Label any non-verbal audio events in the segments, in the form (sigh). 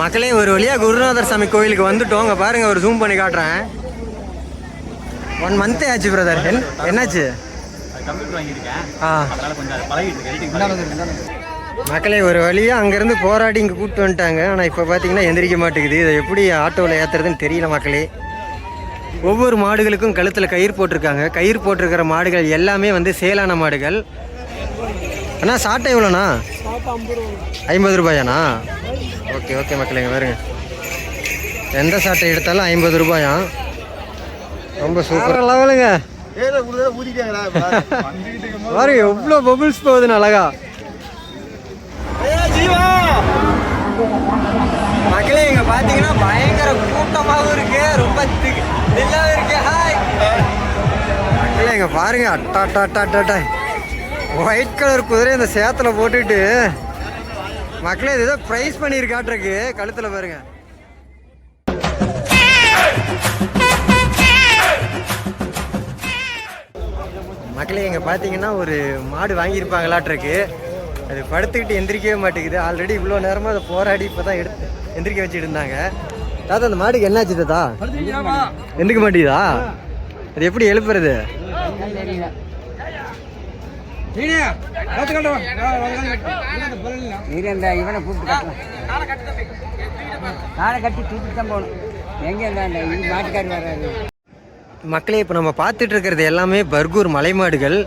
மக்களே ஒரு வழியாக குருநாதர் சாமி கோயிலுக்கு வந்துட்டோம். அங்கே பாருங்கள் ஒரு ஜூம் பண்ணி காட்டுறேன். ஒன் மந்த்தே ஆச்சு பிரதர் என்னாச்சு? ஆ. மக்களே ஒரு வழியாக அங்கேருந்து போராடி இங்கே கூப்பிட்டு வந்துட்டாங்க. ஆனால் இப்போ பார்த்தீங்கன்னா எந்திரிக்க மாட்டேங்குது. இதை எப்படி ஆட்டோவில் ஏற்றுறதுன்னு தெரியல மக்களே. ஒவ்வொரு மாடுகளுக்கும் கழுத்தில் கயிறு போட்டிருக்காங்க. கயிறு போட்டிருக்கிற மாடுகள் எல்லாமே வந்து சேலான மாடுகள். அண்ணா சாட்டை எவ்வளோண்ணா? ஐம்பது ரூபாயாண்ணா? ஓகே ஓகே மக்களே இங்க பாருங்க. எந்த சாட்டை எடுத்தாலும் ஐம்பது ரூபாயாம் ரொம்ப சூப்பர் லெவலுங்க. பாருங்க எவ்வளோ பபுள்ஸ் போகுதுன்னு அழகா. மக்களே இங்க பாத்தீங்கன்னா பயங்கர கூட்டமாகவும் இருக்கு. ரொம்ப தில்லாவும் இருக்கு. ஹாய் மக்களே இங்க பாருங்க. அட்டா அட்டா அட்டா அட்டா அட்டா. ஒயிட் கலர் குதிரை இந்த சேத்துல போட்டுட்டு மக்களே இது ஏதோ ப்ரைஸ் பண்ணியிருக்காட்ருக்கு கழுத்துல பாருங்க. மக்களே இங்கே பார்த்தீங்கன்னா ஒரு மாடு வாங்கியிருப்பாங்களாட்ருக்கு அது படுத்துக்கிட்டு எந்திரிக்கவே மாட்டேங்குது. ஆல்ரெடி இவ்வளோ நேரமாக அதை போராடி இப்போ தான் எடுத்து எந்திரிக்க வச்சுட்டு இருந்தாங்க. தாத்தா அந்த மாடுக்கு என்னாச்சு தாத்தா? எந்திரிக்க மாட்டேங்குதா? அது எப்படி எழுப்புறது? இரு இந்த இவனை கூப்பிட்டு கட்டலாம் காலை கட்டி தூக்கிட்டு தான் போகணும். எங்கே இந்த இந்த இது மாட்டுக்காரி வர்றாரு? மக்களே இப்போ நம்ம பார்த்துட்டு இருக்கிறது எல்லாமே பர்கூர் மலை மாடுகள்.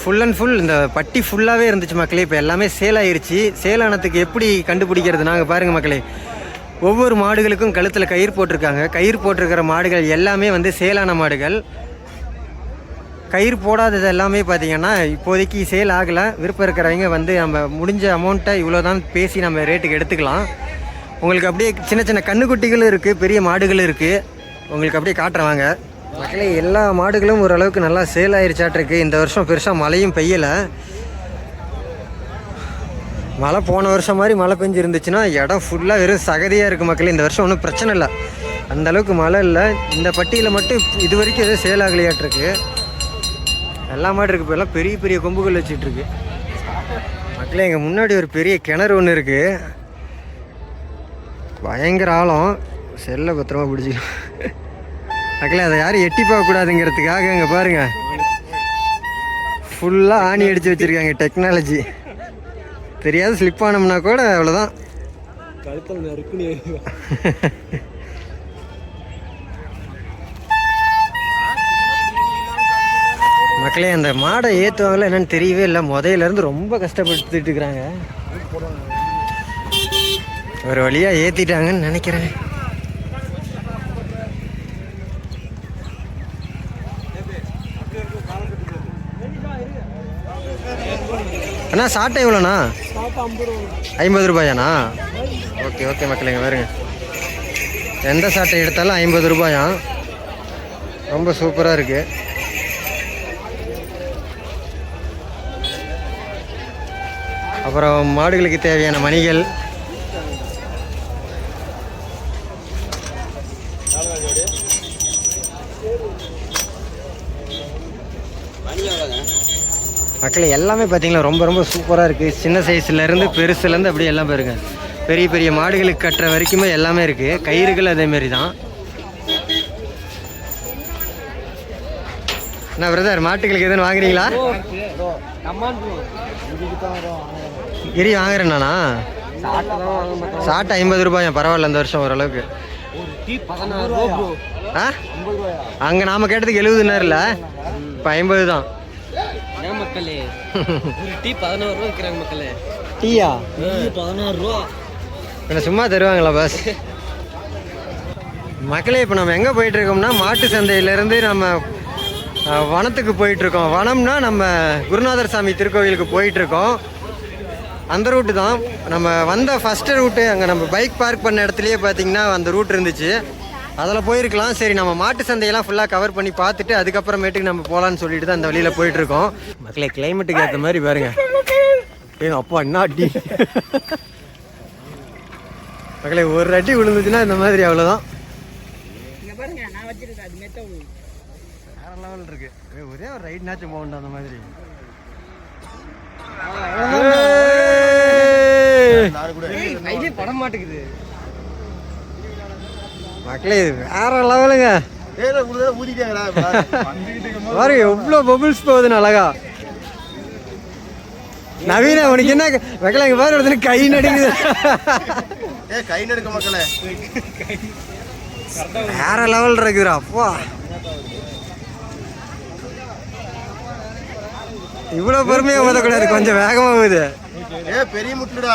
ஃபுல் அண்ட் ஃபுல் இந்த பட்டி ஃபுல்லாகவே இருந்துச்சு மக்களே. இப்போ எல்லாமே சேல் ஆயிருச்சு. சேல் ஆனதுக்கு எப்படி கண்டுபிடிக்கிறது? நாங்கள் பாருங்கள் மக்களே. ஒவ்வொரு மாடுகளுக்கும் கழுத்தில் கயிறு போட்டிருக்காங்க. கயிறு போட்டிருக்கிற மாடுகள் எல்லாமே வந்து சேலான மாடுகள். கயிறு போடாதது எல்லாமே பார்த்தீங்கன்னா இப்போதைக்கு சேல் ஆகலை. விருப்பம் இருக்கிறவங்க வந்து நம்ம முடிஞ்ச அமௌண்ட்டை இவ்வளோ தான் பேசி நம்ம ரேட்டுக்கு எடுத்துக்கலாம். உங்களுக்கு அப்படியே சின்ன சின்ன கண்ணுக்குட்டிகளும் இருக்குது பெரிய மாடுகளும் இருக்குது உங்களுக்கு அப்படியே காட்டுறேன் வாங்க. மக்களே எல்லா மாடுகளும் ஓரளவுக்கு நல்லா சேல் ஆயிடுச்சாட்டிருக்கு இந்த வருஷம் பெருசாக மழையும் பெய்யலை. மழை போன வருஷம் மாதிரி மழை பெஞ்சு இருந்துச்சுன்னா இடம் ஃபுல்லாக வெறும் சகதியாக இருக்குது மக்களே. இந்த வருஷம் ஒன்றும் பிரச்சனை இல்லை. அந்த அளவுக்கு மழை இல்லை. இந்த பட்டியில் மட்டும் இது வரைக்கும் எதுவும் சேல் ஆகலையாட்டிருக்கு. எல்லா மாடு இருக்கு இப்போ எல்லாம் பெரிய பெரிய கொம்புகள் வச்சுட்டு இருக்கு. மக்களே எங்கள் முன்னாடி ஒரு பெரிய கிணறு ஒன்று இருக்கு. பயங்கர ஆழம். செல்லை பத்திரமா பிடிச்சிக்கலாம் மக்களே அதை யாரும் எட்டி பார்க்கக்கூடாதுங்கிறதுக்காக இங்கே பாருங்க. ஃபுல்லாக ஆணி அடித்து வச்சுருக்காங்க டெக்னாலஜி தெரியாத ஸ்லிப் ஆனோம்னா கூட அவ்வளோதான் கழுத்தில் நறுக்குன்னு (laughs) மக்களே அந்த மாடை ஏற்றுவாங்களா என்னன்னு தெரியவே இல்லை. முதையிலேருந்து ரொம்ப கஷ்டப்பட்டுட்டு இருக்கிறாங்க. ஒரு வழியாக ஏற்றிட்டாங்கன்னு நினைக்கிறேன். அண்ணா சாட்டை எவ்வளோண்ணா ஐம்பது ரூபாயாண்ணா? ஓகே ஓகே மக்களேங்க பாருங்க. எந்த சாட்டை எடுத்தாலும் ஐம்பது ரூபாயாம். ரொம்ப சூப்பராக இருக்குது அப்புறம் மாடுகளுக்கு தேவையான மணிகள். மக்கள் எல்லாமே பார்த்தீங்களா ரொம்ப ரொம்ப சூப்பராக இருக்குது சின்ன சைஸ்லேருந்து பெருசுலேருந்து அப்படியே எல்லாம் பாருங்க. பெரிய பெரிய மாடுகளுக்கு கட்டுற வரைக்குமே எல்லாமே இருக்குது கயிறுகள் அதேமாரி தான். என்ன பிரதர் மாட்டுகளுக்கு எதுவும் வாங்குறீங்களா? கிரி வாங்குறேண்ணா சாட்டை ஐம்பது ரூபாயா? பரவாயில்ல இந்த வருஷம் ஓரளவுக்கு. ஆ? அங்கே நாம கேட்டதுக்கு எழுபதுனாருல இப்போ ஐம்பது தான். மக்களே டீ பதினோரு ரூபா விற்கிறாங்க மக்களே. டீயா? பதினாறு ரூபா. என்ன சும்மா தருவாங்களா பஸ் மக்களே இப்போ நம்ம எங்கே போயிட்டு இருக்கோம்னா மாட்டு சந்தையிலேருந்து நம்ம வனத்துக்கு போயிட்டு இருக்கோம் வனம்னா நம்ம குருநாதர் சாமி திருக்கோவிலுக்கு போயிட்டு இருக்கோம் அந்த ரூட்டு தான். நம்ம வந்த ஃபஸ்ட்டு ரூட்டு அங்கே நம்ம பைக் பார்க் பண்ண இடத்துலையே பார்த்தீங்கன்னா அந்த ரூட் இருந்துச்சு. அதில் போயிருக்கலாம். சரி நம்ம மாட்டு சந்தையெல்லாம் ஃபுல்லாக கவர் பண்ணி பார்த்துட்டு அதுக்கப்புறமேட்டுக்கு நம்ம போகலான்னு சொல்லிட்டு தான் அந்த வழியில் போயிட்டு இருக்கோம் மக்களே கிளைமேட்டுக்கு ஏற்ற மாதிரி பாருங்க. ஏங்க அப்பா என்ன அடி? மக்களே ஒரு அடி விழுந்துச்சுன்னா இந்த மாதிரி அவ்வளோதான் வேற லெவல் இருக்கு. ஒரே ஒரு ரைட்னாச்சும் போகணும் அந்த மாதிரி. மாட்டேங்குது மக்களே வேற லெவலுங்க. பாரு எவ்வளோ பபுள்ஸ் போகுதுன்னு அழகா. நவீன உனக்கு என்ன வைக்கல இங்க பாரு ஒருத்தனுக்கு கை நடுங்குது. ஏ கை நடுக்க மக்களே. வேற லெவல் இருக்குதுடா அப்பா இவ்வளோ பொறுமையாக ஊதக்கூடாது கொஞ்சம் வேகமாக ஊது ஏ பெரிய முட்டுடா.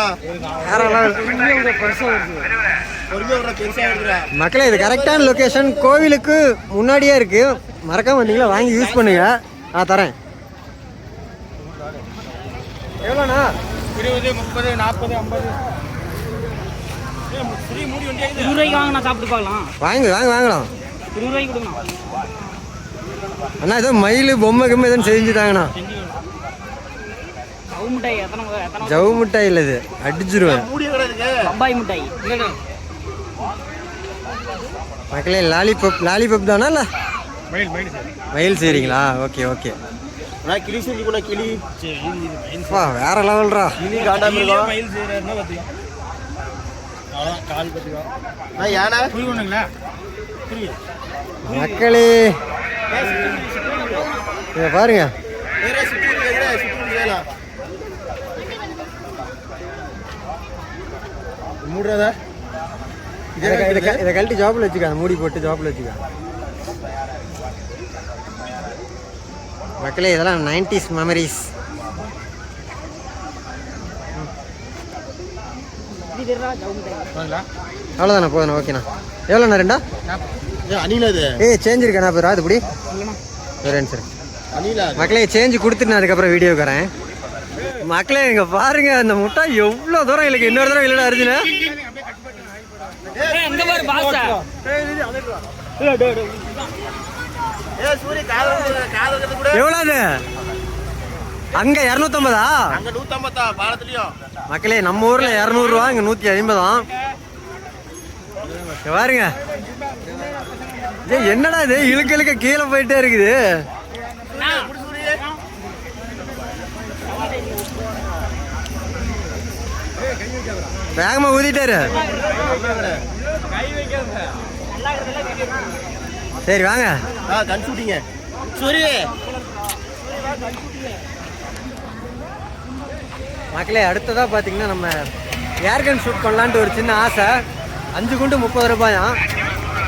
பொறுமையா மக்களே இது கரெக்டான லொக்கேஷன் கோவிலுக்கு முன்னாடியே இருக்கு. மறக்காம வந்தீங்களா வாங்கி யூஸ் பண்ணுங்க. நான் தரேன். எவ்வளோண்ணா? இருபது முப்பது நாற்பது ஐம்பது. இருபது வாங்க நான் சாப்பிட்டு பார்க்கலாம். வாங்க வாங்க வாங்கலாம். இருபது ரூபாய்க்கு கொடுங்கண்ணா அண்ணா ஏதோ மயில் பொம்மை கிம்மை எதுவும் செஞ்சுட்டாங்கண்ணா. சவு மிட்டாய் எத்தனை எத்தனை ஜவு மிட்டாய் இல்லை இது. அடிச்சிருவேன். பம்பாய் மிட்டாய். மக்களே லாலிபப் லாலிபப் தானா இல்லை? மயில் மயில் சார். மயில் செய்கிறீங்களா ஓகே ஓகே. நான் கிளி செஞ்சு கூட கிளி. அப்பா வேற லெவல்ரா. கிளி மயில் கால் நான் யானை? புரியுது மக்களே. இதை பாருங்க. செய்யலாம் மூடுறதா? இதை கழட்டி ஜாப்பில் வச்சுக்க மூடி போட்டு ஜாப்பில் வச்சுக்க. மக்களே இதெல்லாம் நைன்டிஸ் மெமரிஸ் அவ்வளோதாண்ணா போதுண்ணா ஓகேண்ணா எவ்வளோண்ணா ரெண்டா? ஏ சேஞ்ச் இருக்கா நான் அது இப்படி? சரி மக்களே சேஞ்சு கொடுத்துட்டு நான் அதுக்கப்புறம் வீடியோ வரேன். மக்களே இங்க பாருங்க அந்த முட்டை எவ்வளோ தூரம் இல்லைக்கு இன்னொரு தூரம் இல்லைடா அர்ஜுனா. எங்க பாரு பாஸ்டா ஏ சூரிய காதல் காதல் கூட. எவ்வளோ அது அங்க இரநூத்தம்பதா மக்களே நம்ம ஊர்ல இரநூறுவா இங்க நூத்தி ஐம்பதாம் இங்க பாருங்க. ஏய், என்னடா இது? இழுக்க இழுக்க கீழே போயிட்டே இருக்குது. வேகமா ஊதிட்டாரு. சரி வாங்க. கண் ஷூட்டிங்க சூரிய மக்களே அடுத்ததாக பார்த்தீங்கன்னா நம்ம ஏர்கன் ஷூட் பண்ணலான்ட்டு ஒரு சின்ன ஆசை. அஞ்சு குண்டு முப்பது ரூபாயாம்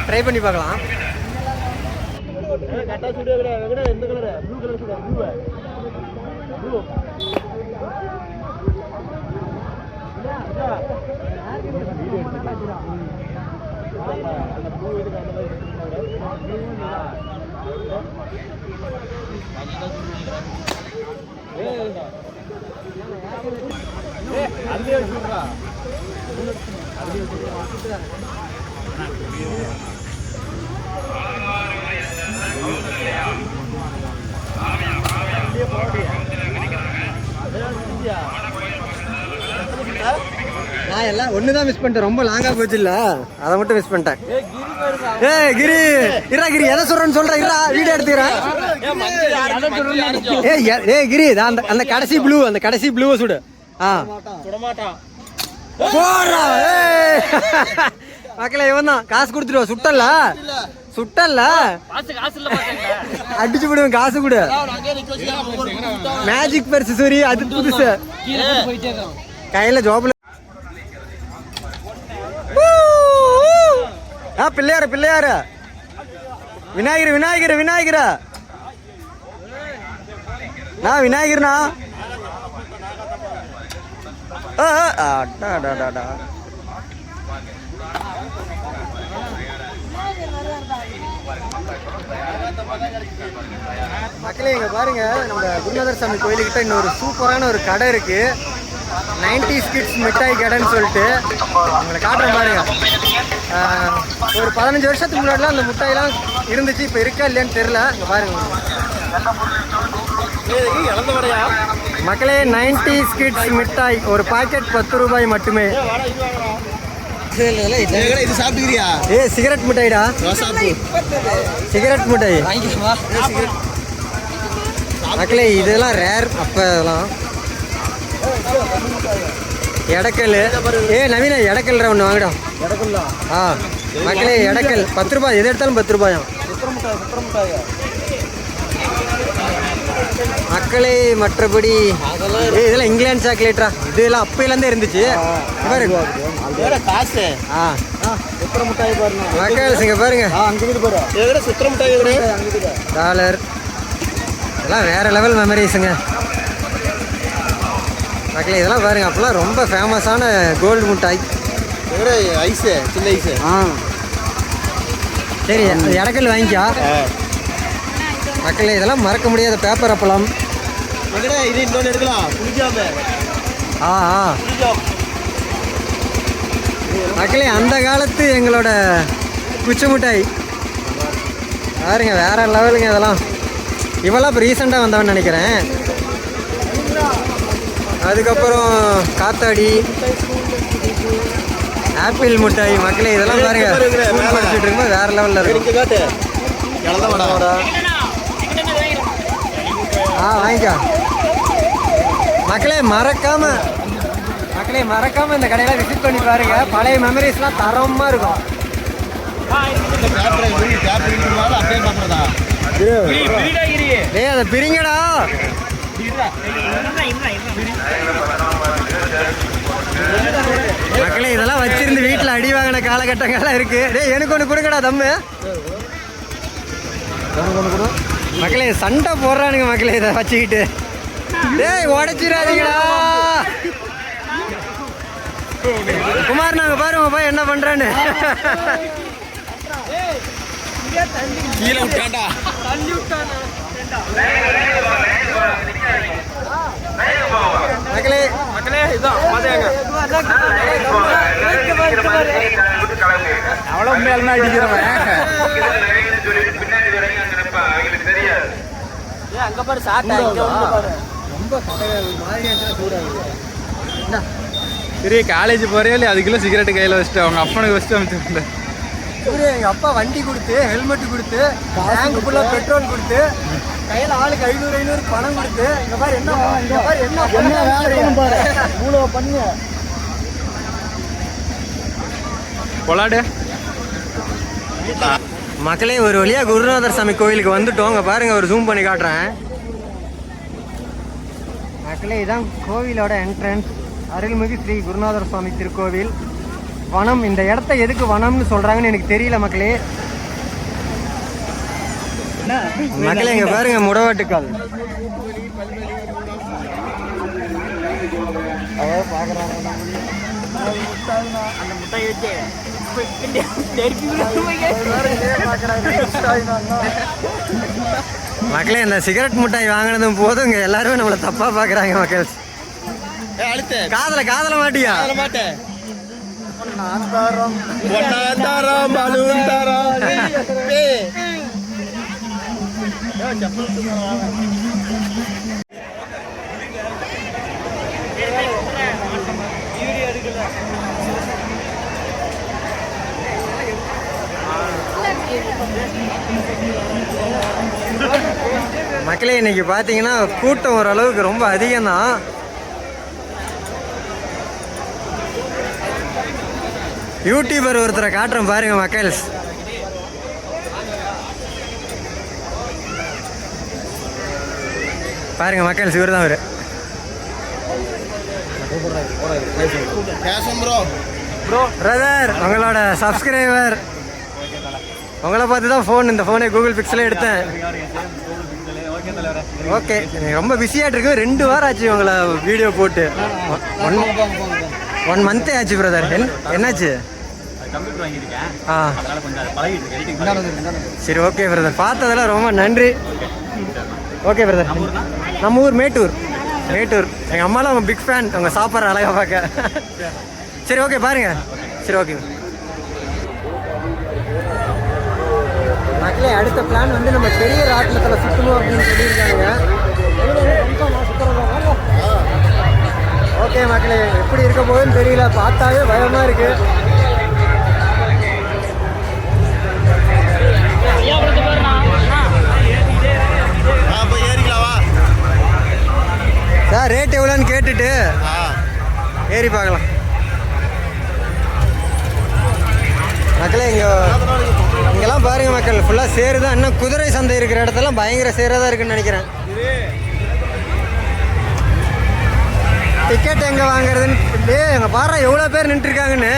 ட்ரை பண்ணி பார்க்கலாம். கட்டா சூரிய எந்த கலர் ப்ளூ கலர் சூரிய ப்ளூ ப்ளூ நான் எல்லாம் ஒன்று தான் மிஸ் பண்ணிட்டேன். ரொம்ப லாங்காக போச்சு இல்லை. அதை மட்டும் மிஸ் பண்ணிட்டேன். ஏய் கிரி இரா கிரி. எதை சொல்கிறேன்னு சொல்கிறேன் இரா வீடியோ எடுத்துக்கிறேன். ஏய் எ- ஏய் கிரி. அந்த அந்த கடைசி ப்ளூ அந்த கடைசி ப்ளூவை சுடு. ஆ. போடுறா ஏய். மக்களே இவன் தான் காசு கொடுத்துருவா சுட்டல்ல? சுட்டல்ல? காசு காசு இல்ல பாத்தீங்களா அடிச்சு விடுவேன் காசு கொடு. மேஜிக் பெருசு சூரி அது புதுசு. கையில ஜோப்ல ஆ பிள்ளையார் பிள்ளையார். விநாயகர் விநாயகர் விநாயகர். நான் விநாயகர்னா ஆ, மக்களே இங்க பாருங்க நம்ம குருநாதர் சாமி கோயிலுக்கிட்ட இன்னொரு சூப்பரான ஒரு கடை இருக்கு. நைன்டி கிட்ஸ் மிட்டாய் கடைன்னு சொல்லிட்டு. உங்களை காட்டுற பாருங்க. ஒரு பதினஞ்சு வருஷத்துக்கு முன்னாடிலாம் அந்த மிட்டாய்லாம் இருந்துச்சு இப்போ இருக்கா இல்லையான்னு தெரில பாருங்க. மக்களே நைன்டி கிட்ஸ் மிட்டாய் ஒரு பாக்கெட் பத்து ரூபாய் மட்டுமே. இது சாப்பிட்டுக்கிறியா ஏ சிகரெட் மிட்டாய்டா? சிகரெட் மிட்டாய். மக்களே இதெல்லாம் ரேர் அப்போ இதெல்லாம் எடக்கல். ஏ நவீன எடக்கல்ற ஒன்று வாங்கடா. இடக்குல்ல ஆ மக்களே எடக்கல். பத்து ரூபாய். எது எடுத்தாலும் பத்து ரூபாயாம் மக்களே மற்றபடி இதெல்லாம் இங்கிலாந்து சாக்லேட்டா இதெல்லாம் அப்பையிலேருந்தே இருந்துச்சு. காசு. ஆ. மக்கள் இங்க பாருங்க. டாலர். இதெல்லாம் வேற லெவல் மெமரிஸுங்க மக்களே இதெல்லாம் பாருங்க அப்பெல்லாம் ரொம்ப ஃபேமஸான கோல்டு மிட்டாய். ஐஸ் சின்ன ஐஸ் ஆ. சரி இடக்கல் வாங்கிக்கோ. மக்களே இதெல்லாம் மறக்க முடியாத பேப்பர் அப்பளம். இது எடுக்கலாம். ஆ ஆ. மக்களே அந்த காலத்து எங்களோட குச்சி மிட்டாய். பாருங்க வேற லெவலுங்க இதெல்லாம். இவெல்லாம் இப்போ ரீசெண்டாக வந்தவன் நினைக்கிறேன். அதுக்கப்புறம் காத்தாடி ஆப்பிள் மிட்டாய் மக்களே இதெல்லாம் பாருங்க. ஸ்கூல் படிச்சுட்டு இருக்கும்போது வேற லெவலில் இருக்கும். ஆ வாங்கிக்கோ. மக்களே மறக்காம மக்களே மறக்காம இந்த கடையில விசிட் பண்ணி பாருங்க. பழைய மெமரிஸ்லாம் தரமா இருக்கும். டேய் அதை பிரிங்கடா. மக்களே இதெல்லாம் வச்சிருந்து வீட்டில் அடி வாங்கின காலகட்டங்கள்லாம் இருக்கு. டேய் எனக்கு ஒன்று கொடுங்கடா தம்மு. மக்களே சண்டை போடுறானுங்க மக்களே இதை வச்சுக்கிட்டு. டேய் உடச்சிடாதீங்களா குமார் நாங்க பாருங்க போய் என்ன பண்றேன்னு. கீழே விட்டாண்டா மக்களே மக்களே இதான் பாத்துங்க அவ்வளவு உண்மையாலுமே அடிக்கிறவன். அங்க பாரு சாத்தா சரி காலேஜ் போறே இல்லையா? அதுக்குள்ள சிகரெட் கையில வச்சுட்டு அவங்க அப்பனுக்கு வச்சுட்டு அமைச்சு எங்க அப்பா வண்டி கொடுத்து ஹெல்மெட் கொடுத்து டேங்க் ஃபுல்லா பெட்ரோல் கொடுத்து கையில ஆளுக்கு ஐநூறு ஐநூறு பணம் கொடுத்து இங்க பாரு என்ன இங்க பாரு என்ன என்ன வேலை பாரு. இவ்வளவு பண்ணு. பொலாடு. மக்களே ஒரு வழியா குருநாதர் சாமி கோயிலுக்கு வந்துட்டோம். இங்க பாருங்க ஒரு ஜூம் பண்ணி காட்டுறேன். மக்களே இதான் கோவிலோட என்ட்ரன்ஸ் அருள்மிகு ஸ்ரீ குருநாதர் சுவாமி திருக்கோவில். வனம் இந்த இடத்த எதுக்கு வனம்னு சொல்றாங்கன்னு எனக்கு தெரியல மக்களே. மக்களே இங்க பாருங்க முடவாட்டுக்கால். மக்களே இந்த சிகரெட் மிட்டாய் வாங்கினதும் போதும் இங்க எல்லாருமே நம்மளை தப்பா பாக்குறாங்க மக்கள். காதல காதல மாட்டியா? மாட்டேன் ஒன்னாம் தாரம் பலூன் தாரம் ஏய். மக்களே இன்னைக்கு பார்த்தீங்கன்னா கூட்டம் ஓரளவுக்கு ரொம்ப அதிகம் தான் யூடியூபர் ஒருத்தரை காட்டுறேன் பாருங்க மக்கள்ஸ் பாருங்க மக்கள் இவர் தான் அவரு பிரதர் உங்களோட சப்ஸ்கிரைபர் உங்களை பார்த்து தான் ஃபோன் இந்த ஃபோனை கூகுள் பிக்சலே எடுத்தேன். ஓகே ரொம்ப பிஸியாகிட்டு இருக்கு. ரெண்டு வாரம் ஆச்சு உங்களை வீடியோ போட்டு. ஒன் ஒன் மந்த்தே ஆச்சு பிரதர் என்னாச்சு? ஆ. சரி ஓகே பிரதர் பார்த்ததெல்லாம் ரொம்ப நன்றி. ஓகே பிரதர் நம்ம ஊர் மேட்டூர். மேட்டூர். எங்கள் அம்மாலாம் அவங்க பிக் ஃபேன் அவங்க சாப்பிட்ற அழகாக பார்க்க. சரி ஓகே பாருங்க. சரி ஓகே மக்களே அடுத்த பிளான் வந்து நம்ம பெரிய ராட்டினத்தில் சுற்றணும் அப்படின்னு சொல்லியிருக்காங்க. ஓகே மக்களே எப்படி இருக்க போகுதுன்னு தெரியல. பார்த்தாவே பயமாக இருக்குது ரேட் எவ்வளோன்னு கேட்டுட்டு ஏறி பார்க்கலாம். மக்களே இங்கே இங்கெல்லாம் பாருங்க மக்கள் ஃபுல்லாக சேரு தான் இன்னும் குதிரை சந்தை இருக்கிற இடத்தெல்லாம் பயங்கர சேராக தான் இருக்குன்னு நினைக்கிறேன். டிக்கெட் எங்கே வாங்குறதுன்னு ஏ எங்கள் பாரு எவ்வளோ பேர் நின்றுருக்காங்கன்னு.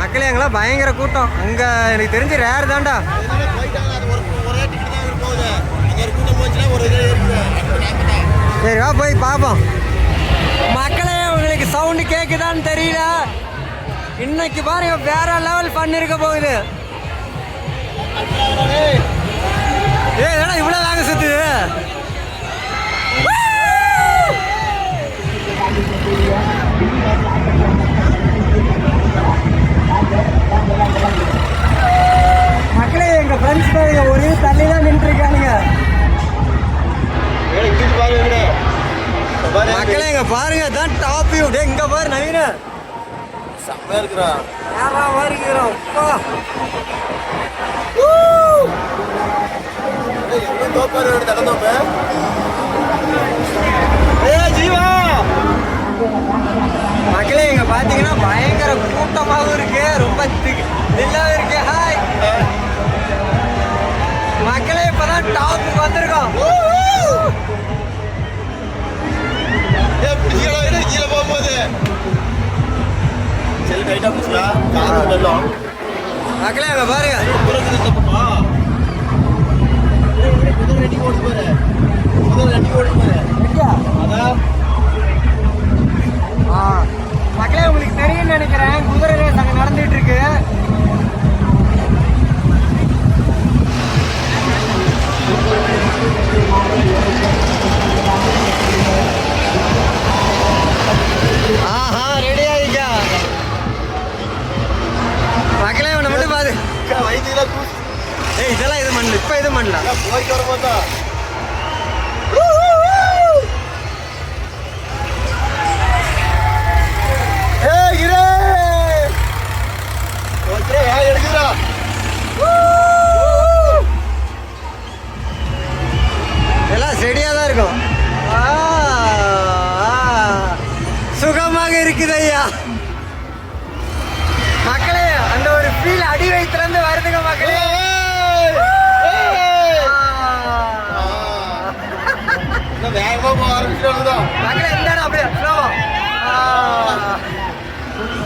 மக்களே எங்கெல்லாம் பயங்கர கூட்டம். அங்கே எனக்கு தெரிஞ்சு ரேர் தான்டா. ஒரு கூட்டம் போச்சுன்னா ஒரு சரி வா போய் பார்ப்போம் மக்களே உங்களுக்கு சவுண்டு கேட்குதான்னு தெரியல. இன்னைக்கு பாருங்க வேற லெவல் பண்ணிருக்க போகுது. ஏ ஏடா இவ்வளோ வேக சுத்துது மக்களே எங்க ஃப்ரெண்ட்ஸ் பாருங்க ஒரே தள்ளி தான் நின்று இருக்கானுங்க. இங்கிட்டு பாருங்க மக்களே இங்க பாருங்க தான் டாப் வியூ டே இங்க பாரு நவீன. செம்மையா இருக்கிறா யாரா வருகிறோம்? அப்பா எவ்வளோ தோப்பாரு எடுத்து இடம் தோப்பு ஏ ஜீவா. மக்களே இங்க பாத்தீங்கன்னா பயங்கர கூட்டமாகவும் இருக்கு. ரொம்ப தில்லாவும் இருக்கு. ஹாய் மக்களே இப்பதான் டாப்புக்கு வந்திருக்கோம். ஏ கீழே போகும்போது சரி டைட்டா பிடிச்சா காது வெள்ளம் மக்களே அங்க பாருங்க. தப்புமா குதிரை ரெட்டி ஓடு பாரு குதிரை ரெட்டி ஓடு பாரு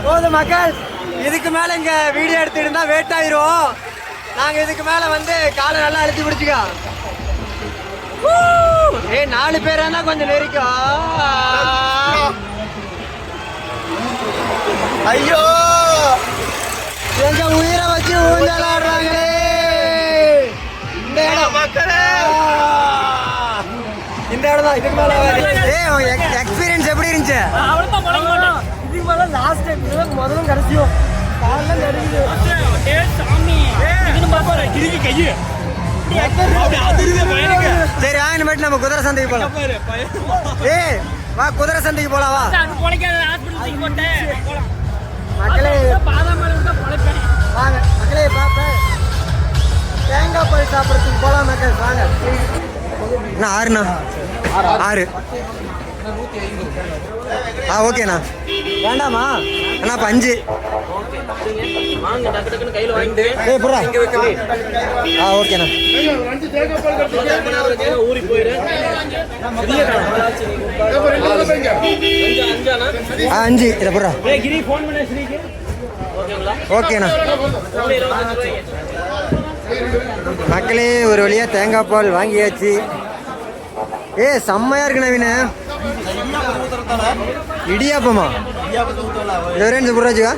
போதும் மக்கள். இதுக்கு மேல இங்க வீடியோ எடுத்துட்டு இருந்தா வேட் ஆயிரும். நாங்க இதுக்கு மேல வந்து காலை நல்லா அழுத்தி பிடிச்சிக்கோ ஏய் நாலு பேரா இருந்தா கொஞ்சம் நெரிக்கும் ஐயோ! எங்க உயிரை வச்சு ஊஞ்சலாடுறாங்களே. இந்த மக்களே! இந்த இதுக்கு மேல ஏய் எக்ஸ்பீரியன்ஸ் எப்படி இருந்துச்சு? அவ்வளோதான் பழக மாட்டேன் இதுக்கு மேல லாஸ்ட் டைம் முதலும் கடைசியும் காலைல நெருங்குது ஏ சாமி இதுன்னு பாப்பாரு கிறுக்கி கையு சரி வாங்க நம்ம குதிரை சந்தைக்கு போலாம். ஏய் வா குதிரை சந்தைக்கு போலாம் வா. மக்களே வாங்க மக்களே பாப்பேன் தேங்காய் பால் சாப்பிட்றதுக்கு போலாம் மக்கள் வாங்க. அண்ணா ஆறுண்ணா ஆறு. ஆ ஓகேண்ணா வேண்டாமா? அண்ணா இப்போ அஞ்சு. வாங்க புறா ஆ ஓகேண்ணா ஊருக்கு போயிரு அஞ்சு. ஆ அஞ்சு இதை புறா ஓகேண்ணா மக்களே ஒரு வழியா தேங்காய் பால் வாங்கியாச்சு. ஏ செம்மையா இருக்கு நவீன. இடியாப்பமா? லோரன்ஸ் புராஜுவா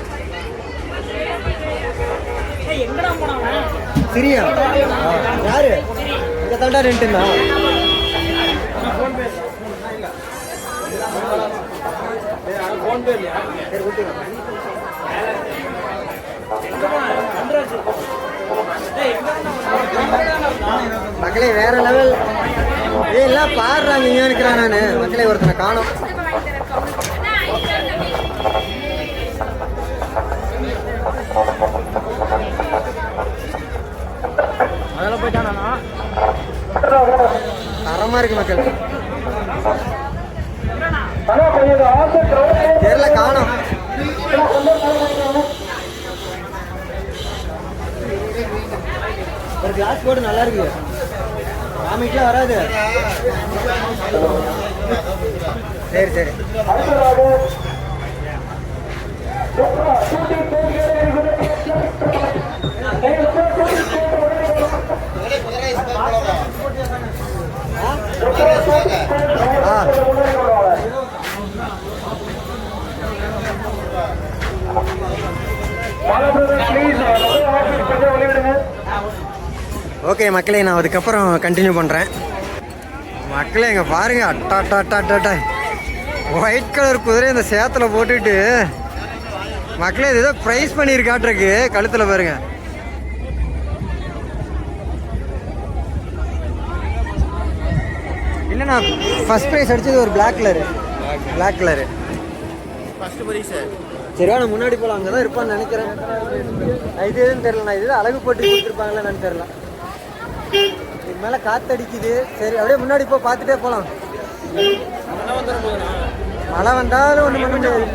சிரியா யாரு? இங்க தாண்டா ரெண்டுண்ணா மக்களே வேற லெவல் ஏ எல்லாம் பாடுறாங்க இங்க இருக்கிறான் நானு. மக்களே ஒருத்தனை காணோம். அதெல்லாம் போயிட்டானா தரமா இருக்கு மக்கள். தெரியல காணோம். ஒரு கிளாஸ் போட்டு நல்லா இருக்கு. காமிக்கலாம் வராது. சரி சரி. ஆ. ஓகே மக்களே நான் அதுக்கப்புறம் கண்டினியூ பண்ணுறேன் மக்களே இங்கே பாருங்க. அட்டா அட்டா அட்டா அட்டா ஒயிட் கலர் குதிரை இந்த சேத்துல போட்டுட்டு மக்களே இது ஏதோ ப்ரைஸ் பண்ணியிருக்காட்டிருக்கு. கழுத்தில் பாருங்க. இல்லைண்ணா ஃபர்ஸ்ட் ப்ரைஸ் அடிச்சது ஒரு black colour black colour first பரிசு சரி வா, நான் முன்னாடி போகலாம் அங்கே தான் இருப்பான்னு நினைக்கிறேன். நான் இது எதுன்னு தெரியல. நான் இது அழகு போட்டு கொடுத்துருப்பாங்களா என்னன்னு தெரியல மேலே காத்தடிக்குது. சரி அப்படியே முன்னாடி போய் பார்த்துட்டே போகலாம் மழை வந்தாலும் ஒன்று பண்ண முடியாது.